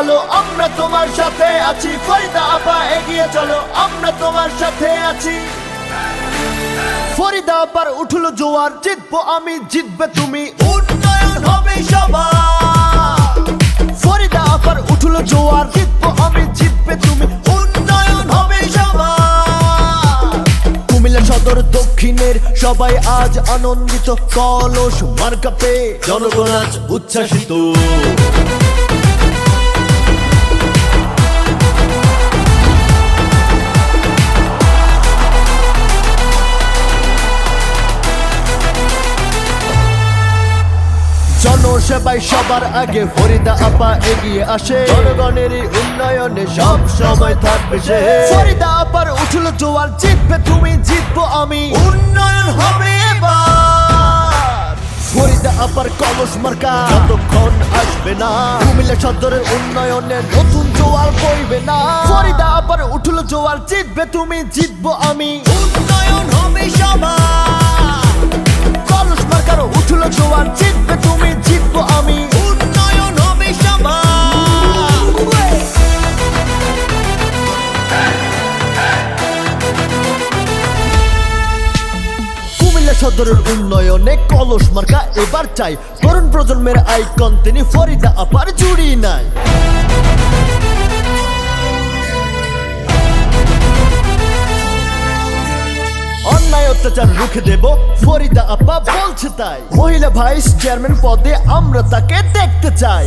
চলো, আমরা তোমার সাথে আছি। ফরিদা আপা, এগিয়ে চলো, আমরা তোমার সাথে আছি। ফরিদা আপার উঠল জোয়ার, জিতবো আমি, জিতবে তুমি। উন্নয়ন হবে সবার। ফরিদা আপার উঠল জোয়ার, জিতবো আমি, জিতবে তুমি। উন্নয়ন হবে সবার। কুমিল্লা সদর দক্ষিণের সবাই আজ আনন্দিত, কলস মার্কাপে। জনগণ আজ উচ্ছ্বাসিত। জনসেবায় সবার আগে ফরিদা আপা এগিয়ে আসে। জনগণেরই উন্নয়নে সব সময় থাকবে সে। ফরিদা আপার উঠল জোয়ার, জিতবে তুমি, জিতবো আমি। উন্নয়ন হবে ফরিদা আপার কলস মার্কা, যতক্ষণ আসবে না। কুমিল্লা সদরের উন্নয়নে নতুন জোয়ার বইবে না। ফরিদা আপার উঠল জোয়ার, জিতবে তুমি, জিতবো আমি। উন্নয়ন হবে কুমিল্লা সদরের উন্নয়নে কলস মার্কা এবার চাই। তরুণ প্রজন্মের আইকন, তিনি ফরিদা আপার জুড়ি নাই। অত্যাচার রুখে দেব, ফরিদা আপা বলছে তাই। মহিলা ভাইস চেয়ারম্যান পদে আমরা তাকে দেখতে চাই।